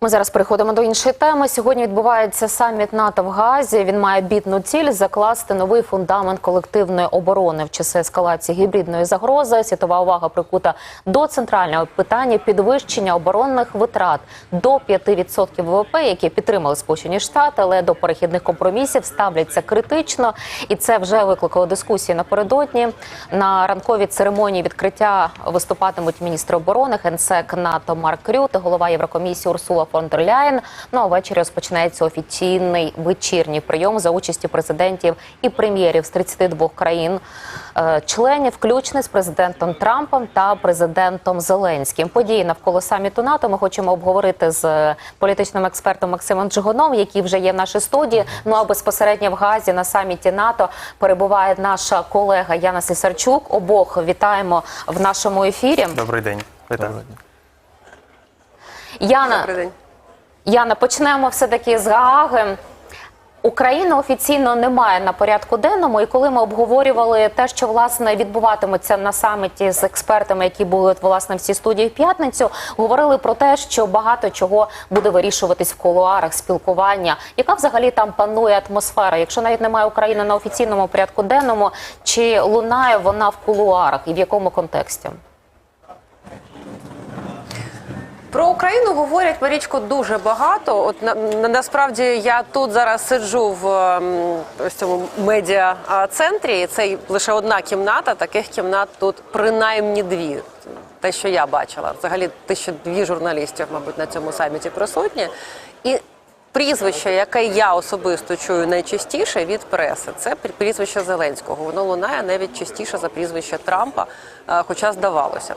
Ми зараз переходимо до іншої теми. Сьогодні відбувається саміт НАТО в Газі. Він має бідну ціль закласти новий фундамент колективної оборони в часи ескалації гібридної загрози. Світова увага прикута до центрального питання підвищення оборонних витрат до 5% ВВП, які підтримали Сполучені Штати, але до перехідних компромісів ставляться критично, і це вже викликало дискусії напередодні. На ранковій церемонії відкриття виступатимуть міністри оборони, генсек НАТО Марк Рют, голова Єврокомісії Урсула фон дер Ляєн. Ну а ввечері розпочинається офіційний вечірній прийом за участі президентів і прем'єрів з 32 країн. е, Членів, включно з президентом Трампом та президентом Зеленським. Події навколо саміту НАТО ми хочемо обговорити з політичним експертом Максимом Джигуном, який вже є в нашій студії. Ну а безпосередньо в Газі на саміті НАТО перебуває наша колега Яна Сисарчук. Обох вітаємо в нашому ефірі. Добрий день. Вітаю. Яна, Добрий день. Яна, почнемо все таки з Гааги. Україна офіційно немає на порядку денному, і коли ми обговорювали те, що власне відбуватиметься на саміті з експертами, які були от, власне в цій студії в п'ятницю, говорили про те, що багато чого буде вирішуватись в кулуарах спілкування. Яка взагалі там панує атмосфера? Якщо навіть немає України на офіційному порядку денному, чи лунає вона в кулуарах і в якому контексті? Про Україну говорять Марічко дуже багато. От на, на- насправді я тут зараз сиджу в ем, ось цьому медіа центрі. Це лише одна кімната. Таких кімнат тут принаймні дві. Те, що я бачила, взагалі тисяча дві журналістів, мабуть, на цьому саміті присутні. Прізвище, яке я особисто чую найчастіше від преси, це прізвище Зеленського. Воно лунає навіть частіше за прізвище Трампа, е, хоча здавалося.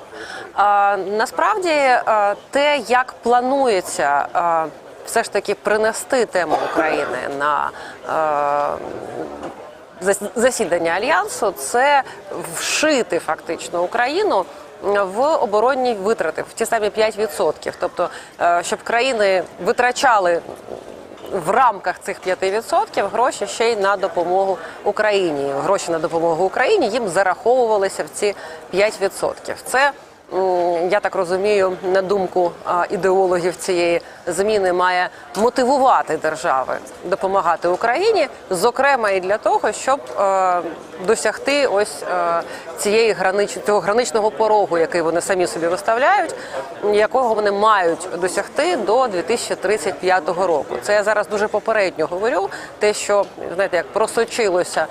А, Насправді, е, те, як планується е, все ж таки принести тему України на е, засідання альянсу, це вшити фактично Україну. В оборонні витрати в ті самі 5%. Тобто, е, щоб країни витрачали в рамках цих 5% гроші ще й на допомогу Україні. Гроші на допомогу Україні їм зараховувалися в ці 5%. Це я так розумію, на думку ідеологів цієї зміни має мотивувати держави допомагати Україні, зокрема і для того, щоб е, досягти ось е, цієї гранич, цього граничного порогу, який вони самі собі виставляють, якого вони мають досягти до 2035 року. Це я зараз дуже попередньо говорю. Те, що знаєте, як просочилося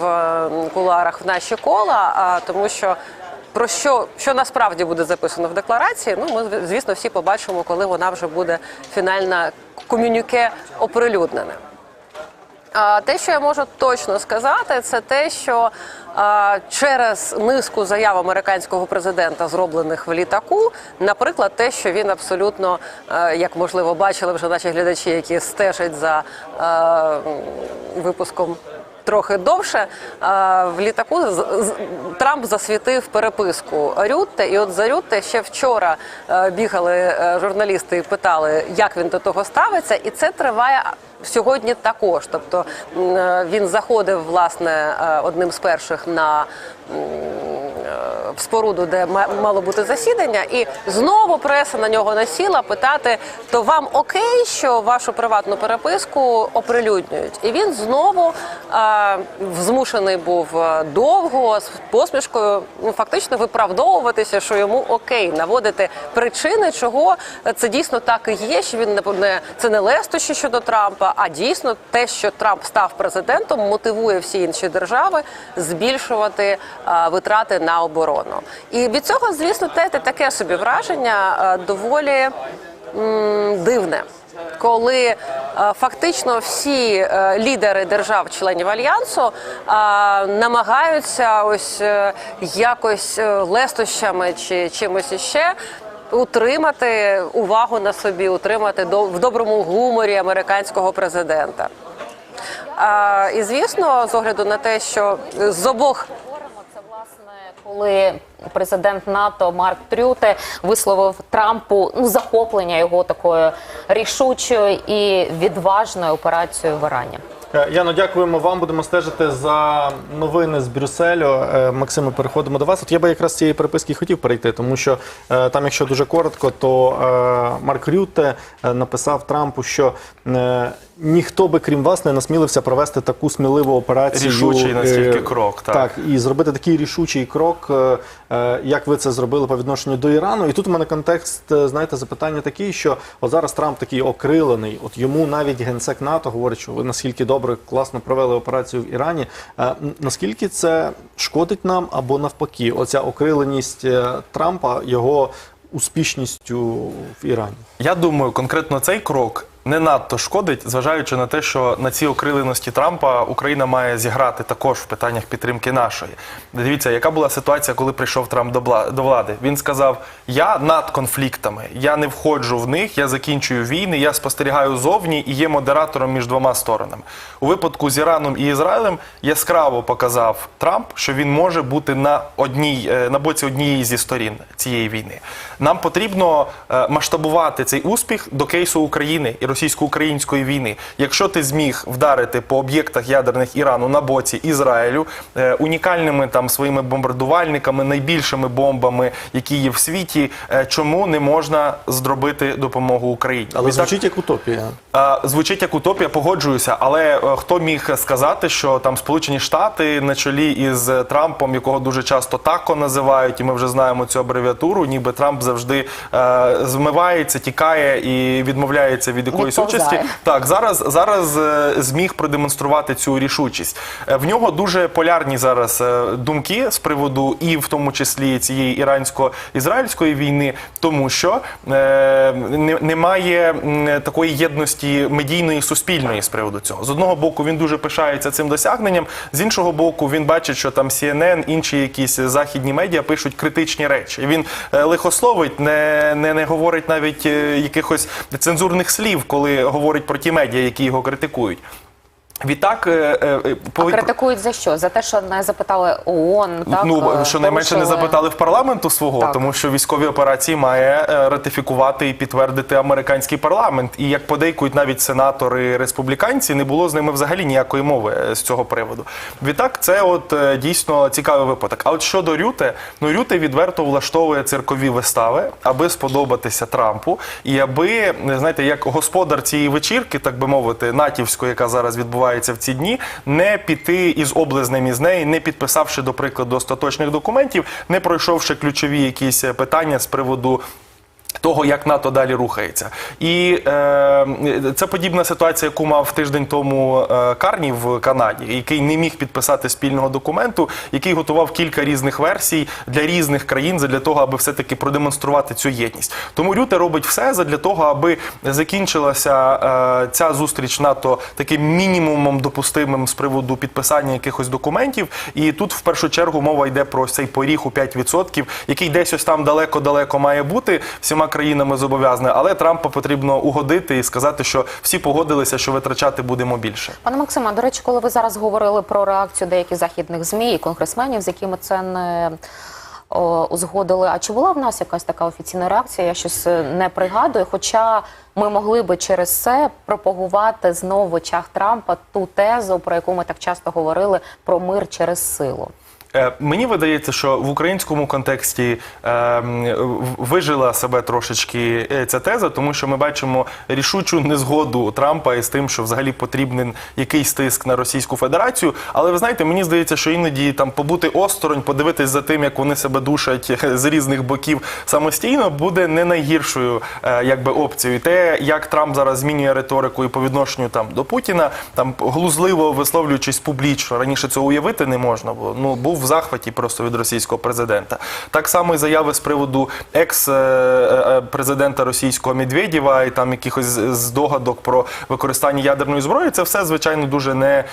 в м, кулуарах в наші кола, тому що. Про що, що насправді буде записано в декларації? Ну, ми звісно всі побачимо, коли вона вже буде фінальна комюніке оприлюднене. А те, що я можу точно сказати, це те, що а, через низку заяв американського президента, зроблених в літаку, наприклад, те, що він абсолютно, е, як можливо бачили вже наші глядачі, які стежать за е, випуском. Трохи довше в літаку Трамп засвітив переписку Рютте, і от за Рютте ще вчора е, бігали е, журналісти і питали, як він до того ставиться, і це триває сьогодні також. Тобто е, він заходив власне е, одним з перших на е, в споруду, де ма- мало бути засідання, і знову преса на нього насіла питати: то вам окей, що вашу приватну переписку оприлюднюють? І він знову е, змушений був довго з посмішкою ну фактично виправдовуватися, що йому окей, наводити причини, чого це дійсно так і є. Що він не не це не лестощі щодо Трампа, а дійсно те, що Трамп став президентом, мотивує всі інші держави збільшувати е, витрати на оборону. І від цього, звісно, те таке собі враження е, доволі м, дивне. Коли е, фактично всі е, лідери держав-членів альянсу намагаються ось якось лестощами чи чимось іще утримати увагу на собі, утримати в доброму гуморі американського президента. І звісно, з огляду на те, що з обох коли президент НАТО Марк Трюте висловив Трампу ну захоплення його такою рішучою і відважною операцією в Ірані. Е, Яно, дякуємо вам. Будемо стежити за новини з Брюсселю. Е, Максиме, переходимо до вас. От я би якраз з цієї переписки хотів перейти, тому що е, там, якщо дуже коротко, то Марк Рютте е, написав Трампу, що ніхто би крім вас не насмілився провести таку сміливу операцію. Рішучий настільки крок, так. так, і зробити такий рішучий крок, як ви це зробили по відношенню до Ірану. І тут у мене контекст, знаєте, запитання такий, що от зараз Трамп такий окрилений. От йому навіть генсек НАТО говорить, що ви наскільки добре, класно провели операцію в Ірані. Е, Наскільки це шкодить нам або навпаки, оця окриленість е, Трампа його успішністю в Ірані? Я думаю, конкретно цей крок не надто шкодить, зважаючи на те, що на цій окриленості Трампа Україна має зіграти також в питаннях підтримки нашої. Дивіться, яка була ситуація, коли прийшов Трамп до влади. Він сказав: Я над конфліктами, я не входжу в них, я закінчую війни, я спостерігаю зовні і є модератором між двома сторонами. У випадку з Іраном і Ізраїлем яскраво показав Трамп, що він може бути на одній е, на боці однієї зі сторін цієї війни. Нам потрібно е, масштабувати цей успіх до кейсу України і російсько-української війни. Якщо ти зміг вдарити по об'єктах ядерних Ірану на боці Ізраїлю е, унікальними там своїми бомбардувальниками, найбільшими бомбами, які є в світі, е, чому не можна зробити допомогу Україні? Але Відтак- звучить як утопія. Е, Звучить як утопія, погоджуюся. Але е, хто міг сказати, що там Сполучені Штати на чолі із Трампом, якого дуже часто тако називають, і ми вже знаємо цю абревіатуру, ніби Трамп завжди е, змивається, тікає і відмовляється від якоїсь Відповзає. участі. Так, зараз зараз е, зміг продемонструвати цю рішучість. Е, В нього дуже полярні зараз е, думки з приводу і в тому числі цієї ірансько-ізраїльської війни, тому що е, немає такої єдності медійної суспільної з приводу цього. З одного боку він дуже пишається цим досягненням, з іншого боку, він бачить, що там CNN, інші якісь західні медіа пишуть критичні речі. І Він лихословить, не, не, не говорить навіть якихось цензурних слів, коли говорить про ті медіа, які його критикують. Відтак, е, е, А критикують за що? За те, що не запитали ООН, так? ну е, щонайменше не запитали в парламенту свого, Так. тому що військові операції має ратифікувати і підтвердити американський парламент. І як подейкують навіть сенатори республіканці, не було з ними взагалі ніякої мови з цього приводу. Відтак, це от дійсно цікавий випадок. А от щодо Рюте, ну Рюте відверто влаштовує циркові вистави, аби сподобатися Трампу, і аби знаєте, як господар цієї вечірки, так би мовити, натівської, яка зараз відбувається в ці дні, не піти із облизнем із неї, не підписавши, до прикладу, остаточних документів, не пройшовши ключові якісь е, питання з приводу. Того, як НАТО далі рухається, і е, це подібна ситуація, яку мав тиждень тому е, Карні в Канаді, який не міг підписати спільного документу, який готував кілька різних версій для різних країн для того, аби все-таки продемонструвати цю єдність. Тому Рюте робить все для того, аби закінчилася е, ця зустріч НАТО таким мінімумом допустимим з приводу підписання якихось документів. І тут в першу чергу мова йде про цей поріг у 5%, який десь ось там далеко-далеко має бути всіма країнами зобов'язаний, але Трампа потрібно угодити і сказати, що всі погодилися, що витрачати будемо більше. Пане Максиме, до речі, коли ви зараз говорили про реакцію деяких західних змі і конгресменів, з якими це не узгодили. А чи була в нас якась така офіційна реакція? Я щось е, не пригадую. Хоча ми могли би через це пропагувати знову в очах Трампа ту тезу, про яку ми так часто говорили, про мир через силу. Е, Мені видається, що в українському контексті е, вижила себе трошечки е, ця теза, тому що ми бачимо рішучу незгоду Трампа із тим, що взагалі потрібен якийсь тиск на Російську Федерацію. Але ви знаєте, мені здається, що іноді там побути осторонь, подивитись за тим, як вони себе душать з різних боків самостійно, буде не найгіршою е, якби опцією. Те, як Трамп зараз змінює риторику і по відношенню там до Путіна, там глузливо висловлюючись публічно, раніше цього уявити не можна було. Ну був в захваті просто від російського президента. Так само і заяви з приводу екс-президента російського Медведєва і там якихось здогадок про використання ядерної зброї. Це все звичайно дуже не,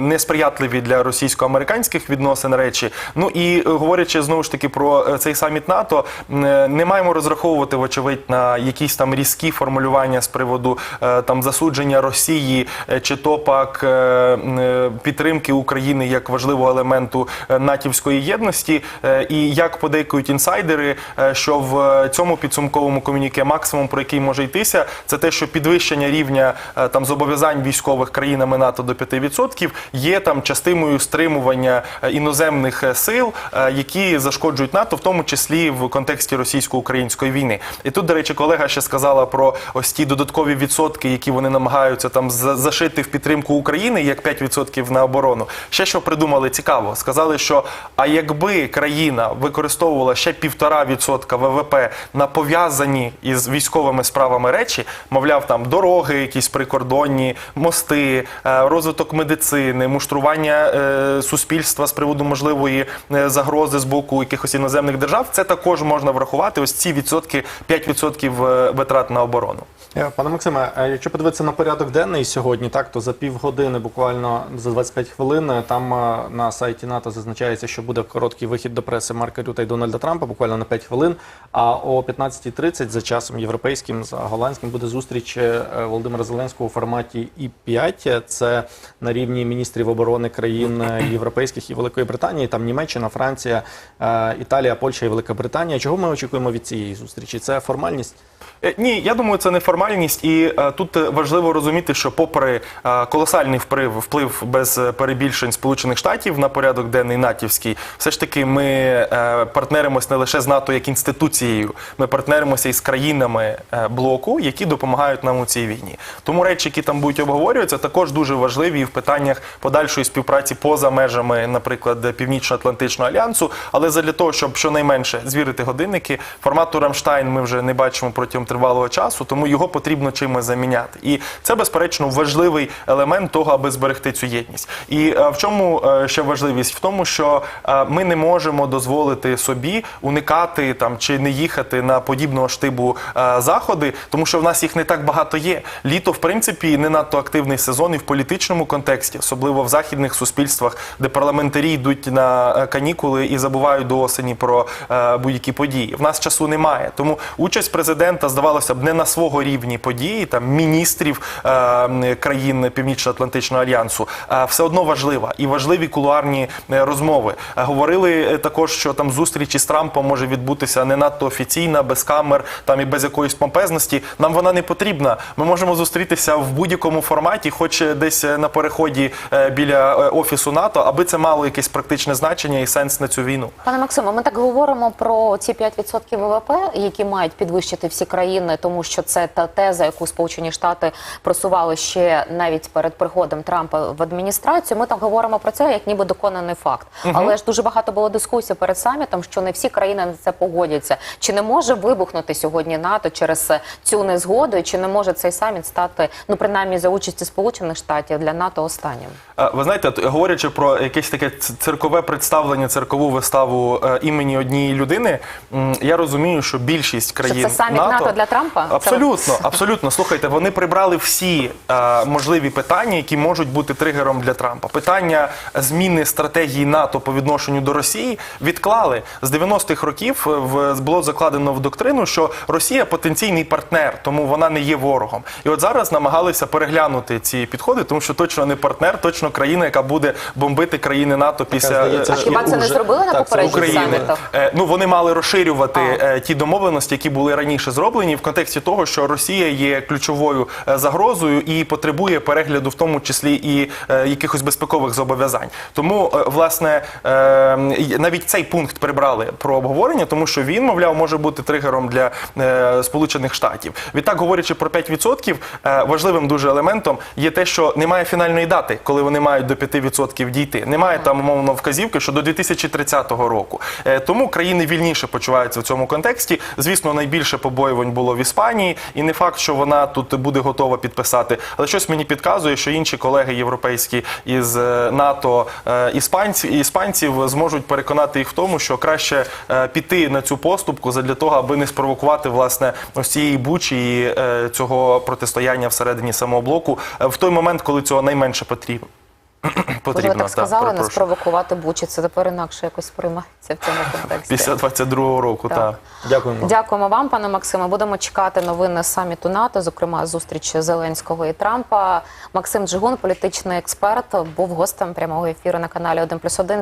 несприятливі для російсько-американських відносин речі. Ну і е, говорячи знову ж таки про е, цей саміт НАТО, е, не маємо розраховувати вочевидь на якісь там різкі формулювання з приводу е, там засудження Росії е, чи то пак е, м, е, підтримки України як важливого елементу е, натівської єдності. Е, І як подейкують інсайдери, е, що в е, цьому підсумковому комюніке максимум, про який може йтися, це те, що підвищення рівня е, там зобов'язань військових країнами НАТО до 5% є там частиною стримування е, іноземних е, сил, е, які зашкоджують НАТО, в тому числі в контексті російсько-української війни. І тут, до речі, колега ще сказала про ось ті додаткові відсотки, які вони намагаються там зашити в підтримку України, як 5% на оборону. Ще що придумали цікаво. Сказали, що а якби країна використовувала ще півтора відсотка ВВП на пов'язані із військовими справами речі, мовляв, там дороги, якісь прикордонні, мости, е, розвиток медицини, муштрування е, суспільства з приводу можливої е, загрози з боку якихось іноземних держав, це також можна врахувати. Ось ці відсотки, 5% е, витрат на оборону. Пане Максиме, якщо подивитися на порядок денний сьогодні, так то за півгодини, буквально за 25 хвилин, там на сайті НАТО зазначається, що буде короткий вихід до преси Марка Рюта і Дональда Трампа, буквально на 5 хвилин. А о 15.30 за часом європейським, за голландським буде зустріч е, Володимира Зеленського у форматі І5. Це на рівні міністрів оборони країн е, європейських і Великої Британії. Там Німеччина, Франція, е, Італія, Польща і Велика Британія. Чого ми очікуємо від цієї зустрічі? Це формальність? Ні, я думаю, це не формальність, і тут важливо розуміти, що попри колосальний вплив, вплив без перебільшень Сполучених Штатів на порядок денний натівський, все ж таки ми е, партнеримось не лише з НАТО як інституцією, ми партнеримося із країнами е, блоку, які допомагають нам у цій війні. Тому речі, які там будуть обговорюватися, також дуже важливі і в питаннях подальшої співпраці поза межами, наприклад, Північно-Атлантичного альянсу. Але задля того, щоб щонайменше звірити годинники, формату Рамштайн ми вже не бачимо протягом тривалого часу, тому його потрібно чимось заміняти. І це, безперечно, важливий елемент того, аби зберегти цю єдність. І е, в чому ще важливість? В тому, що е, ми не можемо дозволити собі уникати там чи не їхати на подібного штибу е, заходи, тому що в нас їх не так багато є. Літо, в принципі, не надто активний сезон і в політичному контексті, особливо в західних суспільствах, де парламентарі йдуть на е, канікули і забувають до осені про будь-які події. В нас часу немає. Тому участь президента здавалося б не на свого рівні події, там міністрів країн Північно-Атлантичного альянсу, все одно важлива і важливі кулуарні розмови. Е, Говорили е, також, що там зустріч із Трампом може відбутися не надто офіційна, без камер, там і без якоїсь помпезності. Нам вона не потрібна. Ми можемо зустрітися в будь-якому форматі, хоч десь е, на переході біля офісу НАТО, аби це мало якесь практичне значення і сенс на цю війну. Пане Максиме, ми так говоримо про ці 5% ВВП, які мають підвищити всі країни, тому що це та теза, яку Сполучені Штати просували ще навіть перед приходом Трампа в адміністрацію. Ми так говоримо про це як ніби доконаний факт. Але ж дуже багато було дискусій перед самітом, що не всі країни на це погодяться. Чи не може вибухнути сьогодні НАТО через е, цю незгоду, і чи не може цей саміт стати, ну принаймні за участі Сполучених Штатів для НАТО останнім? Е, Ви знаєте, говорячи про якесь таке циркове представлення, циркову виставу е, імені однієї людини, я розумію, що більшість країн це саміт НАТО для Трампа? Це- Абсолютно, абсолютно. Слухайте, вони прибрали всі можливі питання, які можуть бути тригером для Трампа. Питання зміни стратегії НАТО по відношенню до Росії відклали з 90-х років. е, В було закладено в доктрину, що Росія потенційний партнер, тому вона не є ворогом. І от зараз намагалися переглянути ці підходи, тому що точно не партнер, точно країна, яка буде бомбити країни НАТО після здається, е, А хіба це не зробили на попередніх самітах? Е, Ну вони мали розширювати е, ті домовленості, які були раніше зроблені, в контексті того, що Росія є ключовою е, загрозою і потребує перегляду, в тому числі і е, якихось безпекових зобов'язань. Тому е, власне е, навіть цей пункт прибрали про обговорення, тому що він, мовляв, може бути тригером для е, Сполучених Штатів. Відтак, говорячи про 5%, е, важливим дуже елементом є те, що немає фінальної дати, коли вони мають до 5% дійти. Немає там умовно вказівки, що до 2030 року. Тому країни вільніше почуваються в цьому контексті. Звісно, найбільше побоювань було в Іспанії, і не факт, що вона тут буде готова підписати. Але щось мені підказує, що інші колеги європейські із НАТО е, іспанці, іспанців зможуть переконати їх в тому, що краще е, піти на цю поступку задля того, аби не спровокувати власне ось цієї бучі і е, цього протистояння всередині самого блоку е, в той момент, коли цього найменше потрібно. Ви Потрібно, так сказали, не спровокувати бучі. Це тепер інакше якось сприймається в цьому контексті. Після 22-го року, Так. так. Дякуємо. Дякуємо вам, пане Максиме. Будемо чекати новини саміту НАТО, зокрема зустріч Зеленського і Трампа. Максим Джигун, політичний експерт, був гостем прямого ефіру на каналі 1+,1.